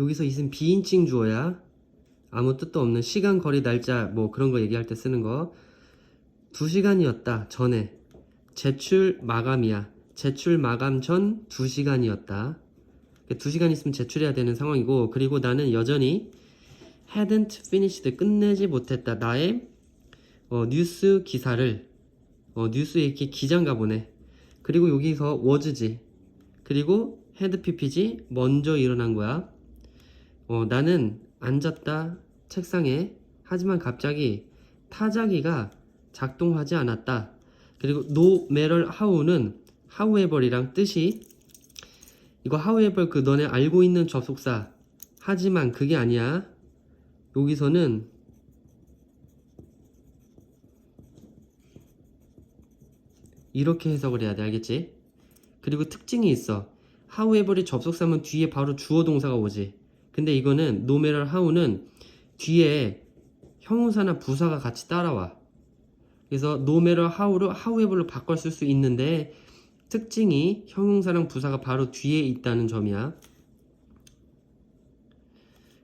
여기서 있은 비인칭 주어야 아무 뜻도 없는 시간, 거리, 날짜 뭐 그런 거 얘기할 때 쓰는 거. 두 시간이었다. 전에. 제출 마감이야. 제출 마감 전두 시간이었다. 두 시간 있으면 제출해야 되는 상황이고 그리고 나는 여전히 hadn't finished 끝내지 못했다. 나의 어, 뉴스 기사를 어, 뉴스에 이렇게 기장가 보네. 그리고 여기서 was지. 그리고 had ppg 먼저 일어난 거야. 어, 나는 앉았다 책상에 하지만 갑자기 타자기가 작동하지 않았다. 그리고 no matter how는 however이랑 뜻이 이거 however 그 너네 알고 있는 접속사 하지만 그게 아니야. 여기서는 이렇게 해석을 해야 돼 알겠지? 그리고 특징이 있어. however이 접속사면 뒤에 바로 주어 동사가 오지. 근데 이거는 matter how는 뒤에 형용사나 부사가 같이 따라와. 그래서 no matter how로 however로 바꿔 쓸 수 있는데 특징이 형용사랑 부사가 바로 뒤에 있다는 점이야.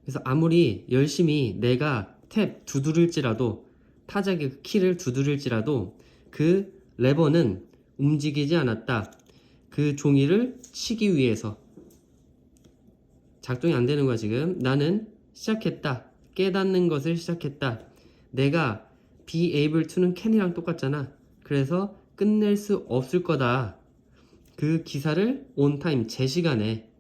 그래서 아무리 열심히 내가 탭 두드릴지라도 타자기 그 키를 두드릴지라도 그 레버는 움직이지 않았다. 그 종이를 치기 위해서 작동이 안 되는 거야 지금. 나는 시작했다. 깨닫는 것을 시작했다. 내가 be able to는 can이랑 똑같잖아. 그래서 끝낼 수 없을 거다. 그 기사를 on time 제 시간에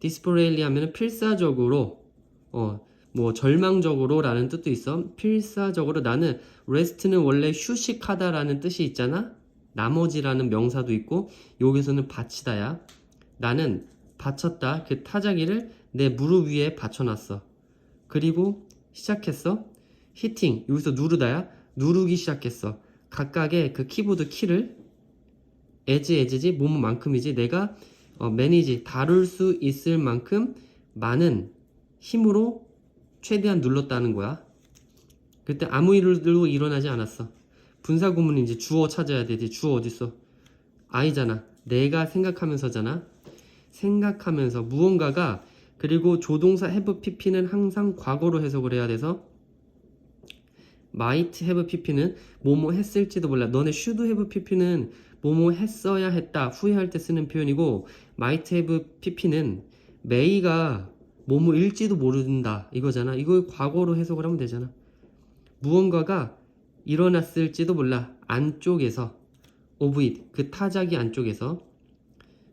디스플레이리 하면은 필사적으로 어 뭐 절망적으로 라는 뜻도 있어. 필사적으로 나는 rest는 원래 휴식하다 라는 뜻이 있잖아. 나머지라는 명사도 있고 여기서는 바치다야. 나는 받쳤다. 그 타자기를 내 무릎 위에 받쳐놨어. 그리고 시작했어. 히팅 여기서 누르다야. 누르기 시작했어. 각각의 그 키보드 키를 에지 에지지 뭐뭐만큼이지 내가 어, 매니지 다룰 수 있을 만큼 많은 힘으로 최대한 눌렀다는 거야. 그때 아무 일도 일어나지 않았어. 분사 구문은 이제 주어 찾아야 되지. 주어 어딨어? 아이잖아. 내가 생각하면서잖아. 생각하면서 무언가가 그리고 조동사 have pp는 항상 과거로 해석을 해야 돼서 might have pp는 뭐뭐 했을지도 몰라. 너네 should have pp는 뭐뭐 했어야 했다. 후회할 때 쓰는 표현이고 might have pp는 may가 뭐뭐일지도 모른다. 이거잖아. 이걸 과거로 해석을 하면 되잖아. 무언가가 일어났을지도 몰라. 안쪽에서 of it 그 타자기 안쪽에서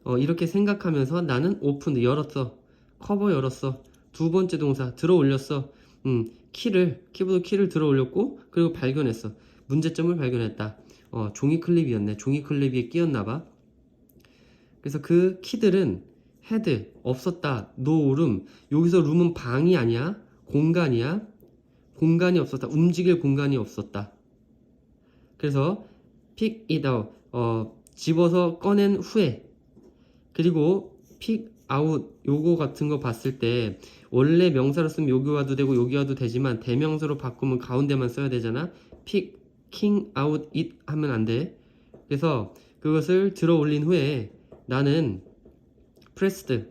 어, 이렇게 생각하면서 나는 오픈 열었어. 커버 열었어. 두 번째 동사 들어 올렸어. 음, 키를 키보드 키를 들어 올렸고 그리고 발견했어. 문제점을 발견했다. 어, 종이 클립이었네. 종이 클립이 끼었나 봐. 그래서 그 키들은 헤드 없었다. 노 룸. 여기서 룸은 방이 아니야. 공간이야. 공간이 없었다. 움직일 공간이 없었다. 그래서 out. 어, 집어서 꺼낸 후에 그리고 pick out 요거 같은 거 봤을 때 원래 명사로 쓰면 여기 와도 되고 여기 와도 되지만 대명사로 바꾸면 가운데만 써야 되잖아. picking out it 하면 안 돼. 그래서 그것을 들어 올린 후에 나는 pressed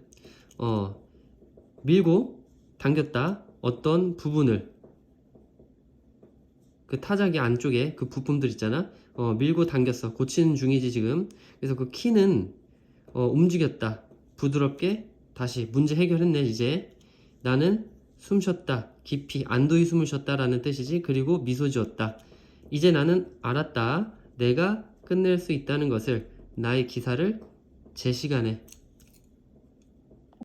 어 밀고 당겼다. 어떤 부분을? 그 타자기 안쪽에 그 부품들 있잖아. 어 밀고 당겼어. 고치는 중이지 지금. 그래서 그 키는 어 움직였다. 부드럽게 다시 문제 해결했네 이제. 나는 숨 쉬었다. 깊이 안도의 숨을 쉬었다 라는 뜻이지 그리고 미소 지었다. 이제 나는 알았다. 내가 끝낼 수 있다는 것을 나의 기사를 제 시간에